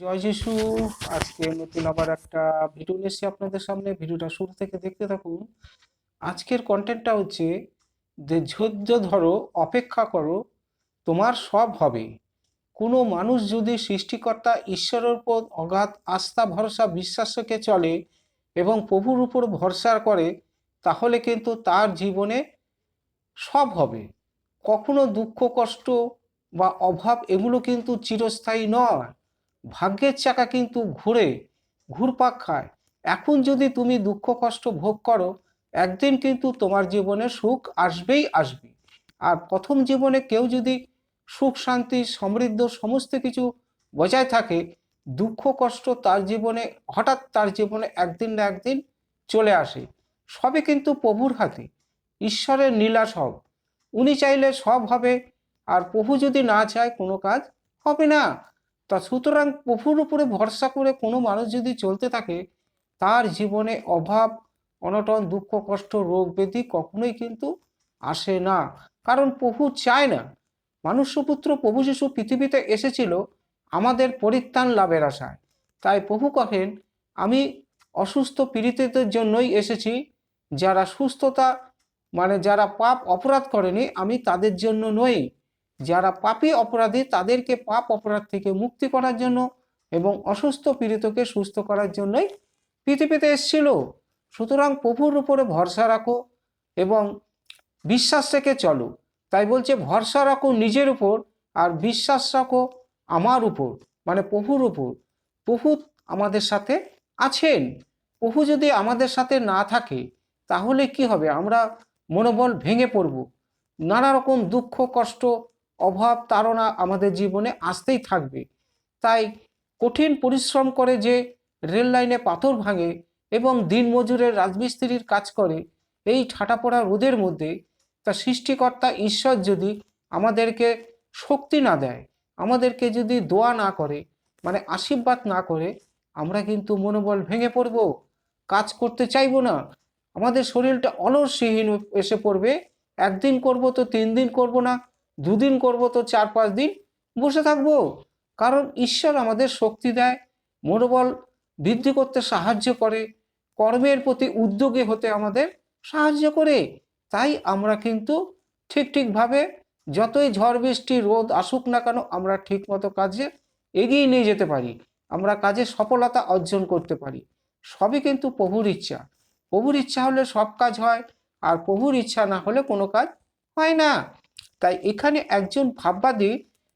জয় যিশু। আজকে নতুন আবার একটা ভিডিও এসেছি আপনাদের সামনে। ভিডিওটা শুরু থেকে দেখতে থাকুন। আজকের কন্টেন্টটা হচ্ছে যে ধৈর্য ধরো, অপেক্ষা করো, তোমার সব হবে। কোনো মানুষ যদি সৃষ্টিকর্তা, ঈশ্বরের উপর অগাধ আস্থা, ভরসা, বিশ্বাস রেখে চলে এবং প্রভুর উপর ভরসা করে, তাহলে কিন্তু তার জীবনে সব হবে। কখনো দুঃখ, কষ্ট বা অভাব এগুলো কিন্তু চিরস্থায়ী নয়। ভাগ্যের চাকা কিন্তু ঘুরে ঘুরপাক খায়। এখন যদি তুমি দুঃখ কষ্ট ভোগ করো, একদিন কিন্তু তোমার জীবনে সুখ আসবেই আসবে। আর প্রথম জীবনে কেউ যদি সুখ, শান্তি, সমৃদ্ধ সমস্ত কিছু বজায় থাকে, দুঃখ, কষ্ট তার জীবনে, হঠাৎ তার জীবনে একদিন না একদিন চলে আসে। সবে কিন্তু প্রভুর হাতে, ঈশ্বরের নীলা সব। উনি চাইলে সব হবে, আর প্রভু যদি না চায়, কোনো কাজ হবে না। তা সুতরাং প্রভুর উপরে ভরসা করে কোনো মানুষ যদি চলতে থাকে, তার জীবনে অভাব, অনটন, দুঃখ, কষ্ট, রোগ ব্যাধি কখনোই কিন্তু আসে না। কারণ প্রভু চায় না। মানুষ্যপুত্র প্রভু যিশু পৃথিবীতে এসেছিল আমাদের পরিত্রাণ লাভের আশায়। তাই প্রভু কহেন, আমি অসুস্থ পীড়িতদের জন্যই এসেছি। যারা সুস্থতা মানে যারা পাপ অপরাধ করেনি, আমি তাদের জন্য নই। যারা পাপী অপরাধী তাদেরকে পাপ অপরাধ থেকে মুক্তি করার জন্য এবং অসুস্থ পীড়িতকে সুস্থ করার জন্যই পৃথিবীতে এসেছিল। সুতরাং প্রভুর উপরে ভরসা রাখো এবং বিশ্বাস রেখে চলো। তাই বলছে, ভরসা রাখো নিজের উপর আর বিশ্বাস রাখো আমার উপর মানে প্রভুর উপর। প্রভু আমাদের সাথে আছেন। প্রভু যদি আমাদের সাথে না থাকে, তাহলে কি হবে? আমরা মনোবল ভেঙে পড়ব। নানা রকম দুঃখ, কষ্ট অভাব তাড়না আমাদের জীবনে আসতেই থাকবে। তাই কঠিন পরিশ্রম করে যে রেল লাইনে পাথর ভাঙে এবং দিনমজুরের রাজমিস্ত্রির কাজ করে, এই ঠাটাপড়া রোদের মধ্যে তা সৃষ্টিকর্তা ঈশ্বর যদি আমাদেরকে শক্তি না দেয়, আমাদেরকে যদি দোয়া না করে মানে আশীর্বাদ না করে, আমরা কিন্তু মনোবল ভেঙে পড়ব, কাজ করতে চাইব না। আমাদের শরীরটা অলসহীন এসে পড়বে, একদিন করব তো তিন দিন করব না দুদিন করব তো চার পাঁচ দিন বসে থাকব। কারণ ঈশ্বর আমাদের শক্তি দেয়, মনোবল বৃদ্ধি করতে সাহায্য করে, কর্মের প্রতি উদ্যোগে হতে আমাদের সাহায্য করে। তাই আমরা কিন্তু ঠিক ঠিকভাবে যতই ঝড় বৃষ্টি, রোদ আসুক না কেন আমরা ঠিকমতো কাজে এগিয়ে নিয়ে যেতে পারি। আমরা কাজে সফলতা অর্জন করতে পারি। সবই কিন্তু প্রভুর ইচ্ছা। প্রভুর ইচ্ছা হলে সব কাজ হয়, আর প্রভুর ইচ্ছা না হলে কোনো কাজ হয় না। তাই এখানে একজন ভাববাদী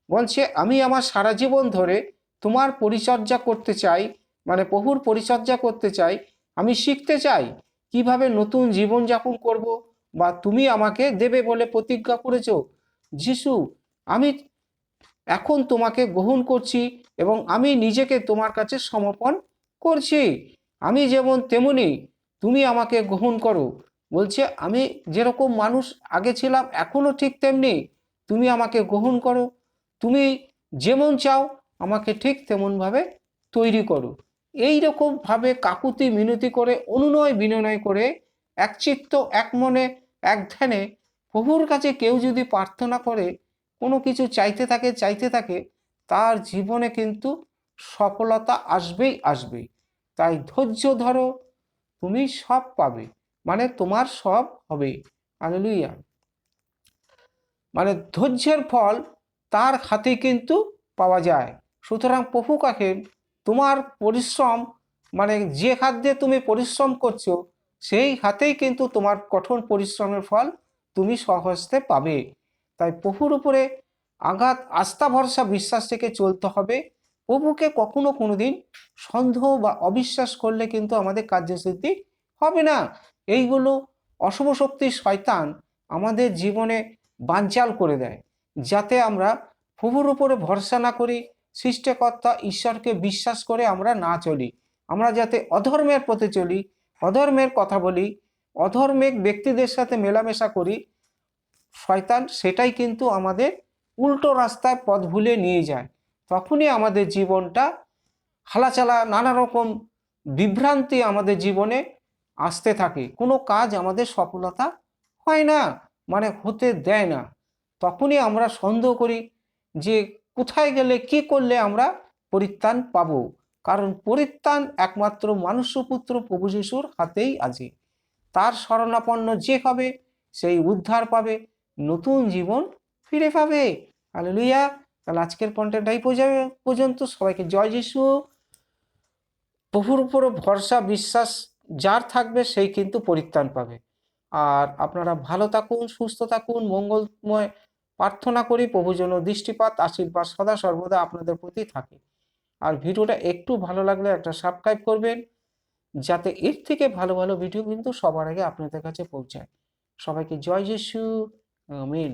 বলছে, আমি আমার সারা জীবন ধরে তোমার পরিচর্যা করতে চাই মানে প্রভুর পরিচর্যা করতে চাই, আমি শিখতে চাই কীভাবে নতুন জীবনযাপন করব বা তুমি আমাকে দেবে বলে প্রতিজ্ঞা করেছ। যিশু, আমি এখন তোমাকে গ্রহণ করছি এবং আমি নিজেকে তোমার কাছে সমর্পণ করছি। আমি যেমন তেমনি তুমি আমাকে গ্রহণ করো। বলছে, আমি যেরকম মানুষ আগে ছিলাম এখনও ঠিক তেমনি। তুমি আমাকে গ্রহণ করো। তুমি যেমন চাও, আমাকে ঠিক তেমনভাবে তৈরি করো। এই রকমভাবে কাকুতি মিনতি করে, অনুনয় বিনয় করে একচিত্ত এক মনে, এক ধ্যানে প্রভুর কাছে কেউ যদি প্রার্থনা করে, কোনো কিছু চাইতে থাকে চাইতে থাকে, তার জীবনে কিন্তু সফলতা আসবেই আসবেই তাই ধৈর্য ধরো, তুমি সব পাবে। মানে তোমার সব হবে। আলেলুইয়া মানে ধৈর্যের ফল তার হাতে কিন্তু পাওয়া যায়। সুতরাং প্রভু কাকে তোমার পরিশ্রম মানে যে খাদ্যে তুমি পরিশ্রম করছ, সেই হাতেই কিন্তু তোমার কঠোর পরিশ্রমের ফল তুমি সহজতে পাবে। তাই প্রভুর উপরে আঘাত, আস্থা, ভরসা, বিশ্বাস থেকে চলতে হবে। প্রভুকে কখনো কোনো দিন সন্দেহ বা অবিশ্বাস করলে কিন্তু আমাদের কার্যসিদ্ধি হবে না। এইগুলো অশুভ শক্তির শয়তান আমাদের জীবনে বানচাল করে দেয়, যাতে আমরা প্রভুর উপরে ভরসা না করি, সৃষ্টিকর্তা ঈশ্বরকে বিশ্বাস করে আমরা না চলি। আমরা যাতে অধর্মের পথে চলি, অধর্মের কথা বলি অধর্মের ব্যক্তিদের সাথে মেলামেশা করি, শয়তান সেটাই কিন্তু আমাদের উল্টো রাস্তায় পথ ভুলে নিয়ে যায়। তখনই আমাদের জীবনটা হালাচালা নানা রকম বিভ্রান্তি আমাদের জীবনে আসতে থাকে। কোনো কাজ আমাদের সফলতা হয় না মানে হতে দেয় না। তখনই আমরা সন্দেহ করি যে কোথায় গেলে কি করলে আমরা পরিত্রাণ পাব। কারণ পরিত্রাণ একমাত্র মানুষ্যপুত্র প্রভু যিশুর হাতেই আছে। তার শরণাপন্ন যে হবে, সেই উদ্ধার পাবে, নতুন জীবন ফিরে পাবে। হালেলুয়া। তাহলে আজকের কন্টেন্টটাই পর্যন্ত। সবাইকে জয় যিশু। প্রভুর উপর ভরসা, বিশ্বাস যার থাকবে সেই কিন্তু পরিত্রাণ পাবে। আর আপনারা ভালো থাকুন, সুস্থ থাকুন, মঙ্গলময় প্রার্থনা করি প্রভু যেন দৃষ্টিপাত, আশীর্বাদ সদা সর্বদা আপনাদের প্রতি থাকে। আর ভিডিওটা একটু ভালো লাগলে একটা সাবস্ক্রাইব করবেন, যাতে এর থেকে ভালো ভালো ভিডিও কিন্তু সবার আগে আপনাদের কাছে পৌঁছায়। সবাইকে জয় যিশু, আমিন।